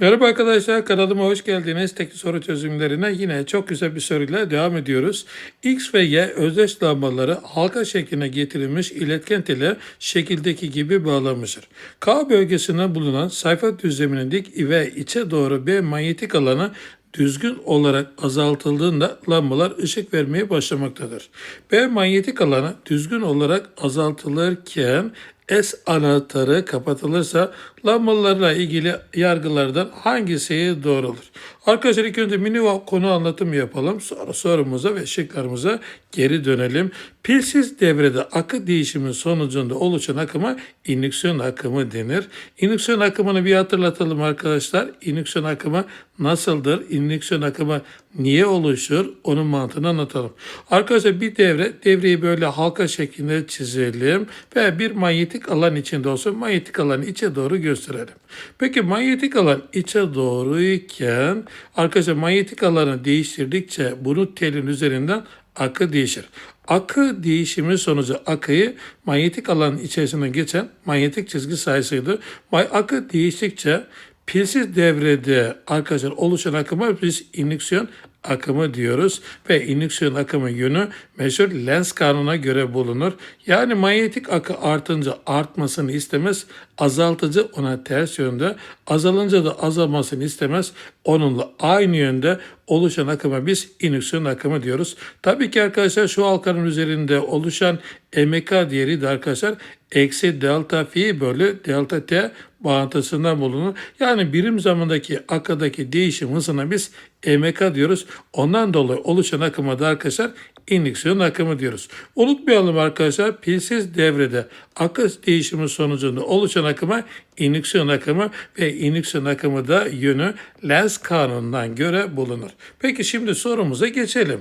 Merhaba arkadaşlar kanalıma hoş geldiniz. Tekli soru çözümlerine yine çok güzel bir soruyla devam ediyoruz. X ve Y özdeş lambaları halka şekline getirilmiş iletken tele şekildeki gibi bağlanmıştır. K bölgesinde bulunan sayfa düzleminin dik ve içe doğru B manyetik alanı düzgün olarak azaltıldığında lambalar ışık vermeye başlamaktadır. B manyetik alanı düzgün olarak azaltılırken S anahtarı kapatılırsa lambalarla ilgili yargılardan hangisi doğrudur? Arkadaşlar ilk önce mini konu anlatımı yapalım. Sonra sorumuza ve şıklarımıza geri dönelim. Pilsiz devrede akı değişimi sonucunda oluşan akıma indüksiyon akımı denir. İndüksiyon akımını bir hatırlatalım arkadaşlar. İndüksiyon akımı nasıldır? İndüksiyon akımı niye oluşur? Onun mantığını anlatalım. Arkadaşlar bir devre, devreyi böyle halka şeklinde çizelim ve bir manyetik alan içinde olsun. Manyetik alanı içe doğru gösterelim. Peki manyetik alan içe doğruyken arkadaşlar manyetik alanı değiştirdikçe bunu telin üzerinden akı değişir. Akı değişimi sonucu akıyı manyetik alanın içerisinden geçen manyetik çizgi sayesinde akı değiştikçe pilsiz devrede arkadaşlar oluşan akıma biz indüksiyon akımı diyoruz ve indüksiyon akımı yönü meşhur Lenz kanuna göre bulunur. Yani manyetik akı artınca artmasını istemez, azaltıcı ona ters yönde, azalınca da azalmasını istemez. Onunla aynı yönde oluşan akıma biz indüksiyon akımı diyoruz. Tabii ki arkadaşlar şu halkanın üzerinde oluşan MK değeri de arkadaşlar eksi delta fi bölü delta t bağıntısından bulunur. Yani birim zamandaki akadaki değişim hızına biz EMK diyoruz. Ondan dolayı oluşan akıma da arkadaşlar indüksiyon akımı diyoruz. Unutmayalım arkadaşlar pilsiz devrede akı değişimi sonucunda oluşan akıma indüksiyon akımı ve indüksiyon akımı da yönü Lenz kanunundan göre bulunur. Peki şimdi sorumuza geçelim.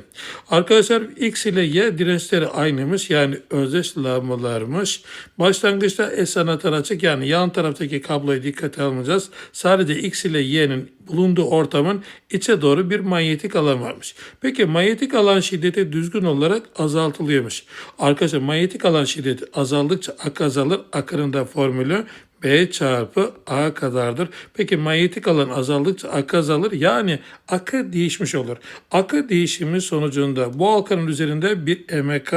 Arkadaşlar X ile Y dirençleri aynıymış yani özdeş lambalarmış. Başlangıçta S anahtar açık yani yan taraftaki kabloyu dikkate almayacağız. Sadece X ile Y'nin bulunduğu ortamın içe doğru bir manyetik alan varmış. Peki manyetik alan şiddeti düzgün olarak azaltılıyormuş. Arkadaşlar manyetik alan şiddeti azaldıkça ak azalır. Akının da formülü B çarpı A kadardır. Peki manyetik alan azaldıkça akı azalır. Yani akı değişmiş olur. Akı değişimi sonucunda bu halkanın üzerinde bir MK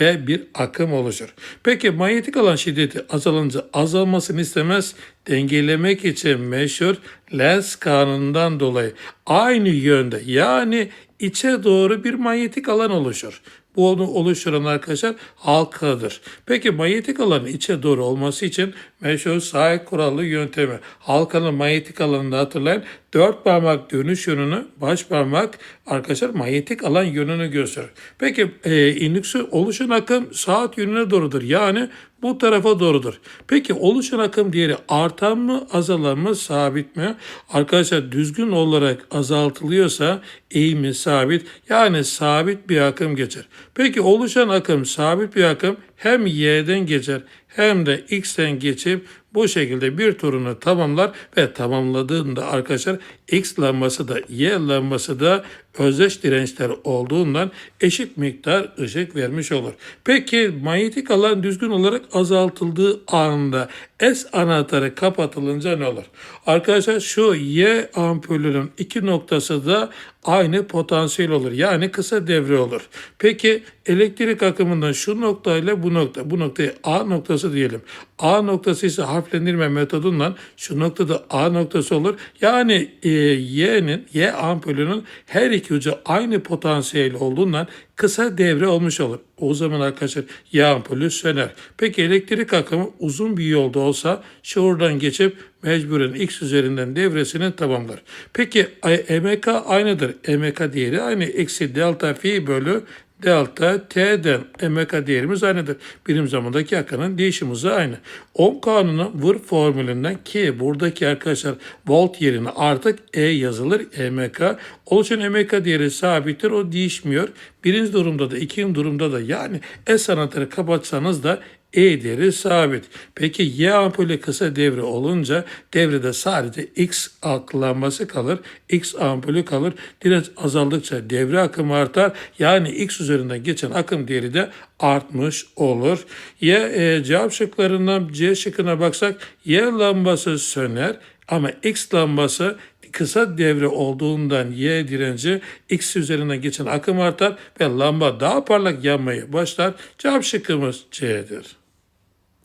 ve bir akım oluşur. Peki manyetik alan şiddeti azalınca azalmasını istemez. Dengelemek için meşhur Lenz kanunundan dolayı aynı yönde yani içe doğru bir manyetik alan oluşur. Onu oluşturan arkadaşlar halkadır. Peki manyetik alanın içe doğru olması için meşhur sahip kurallı yöntemi. Halkanın manyetik alanını hatırlayın. Dört parmak dönüş yönünü, baş parmak arkadaşlar manyetik alan yönünü gösterir. Peki e, indüksiyon oluşan akım saat yönüne doğrudur. Yani bu tarafa doğrudur. Peki oluşan akım değeri artan mı azalan mı sabit mi? Arkadaşlar düzgün olarak azaltılıyorsa eğimi sabit yani sabit bir akım geçer. Peki oluşan akım sabit bir akım hem y'den geçer hem de x'ten geçip bu şekilde bir turunu tamamlar ve tamamladığında arkadaşlar x lambası da y lambası da özdeş dirençler olduğundan eşit miktar ışık vermiş olur. Peki manyetik alan düzgün olarak azaltıldığı anda S anahtarı kapatılınca ne olur? Arkadaşlar şu Y ampulünün iki noktası da aynı potansiyel olur. Yani kısa devre olur. Peki elektrik akımından şu noktayla bu nokta, bu noktaya A noktası diyelim. A noktası ise harflendirme metodundan şu noktada A noktası olur. Yani e, Y'nin, Y ampulünün her iki ucu aynı potansiyel olduğundan kısa devre olmuş olur. O zaman arkadaşlar Y ampulü söner. Peki elektrik akımı uzun bir yolda olsa şuradan geçip mecburen X üzerinden devresini tamamlar. Peki EMK aynıdır. EMK değeri aynı. Eksi delta fi bölü delta t'den emk değerimiz aynıdır. Birim zamandaki akının değişim hızı aynı. Ohm kanunu vır formülünden ki buradaki arkadaşlar volt yerine artık E yazılır emk. Oluşan emk değeri sabittir o değişmiyor. Birinci durumda da ikinci durumda da yani S anahtarı kapatsanız da e değeri sabit. Peki Y ampulü kısa devre olunca devrede sadece X aklanması kalır. X ampulü kalır. Direnç azaldıkça devre akımı artar. Yani X üzerinden geçen akım değeri de artmış olur. Y e, cevap şıklarından C şıkkına baksak Y lambası söner. Ama X lambası kısa devre olduğundan Y direnci X üzerine geçen akım artar ve lamba daha parlak yanmaya başlar. Cevap şıkkımız C'dir.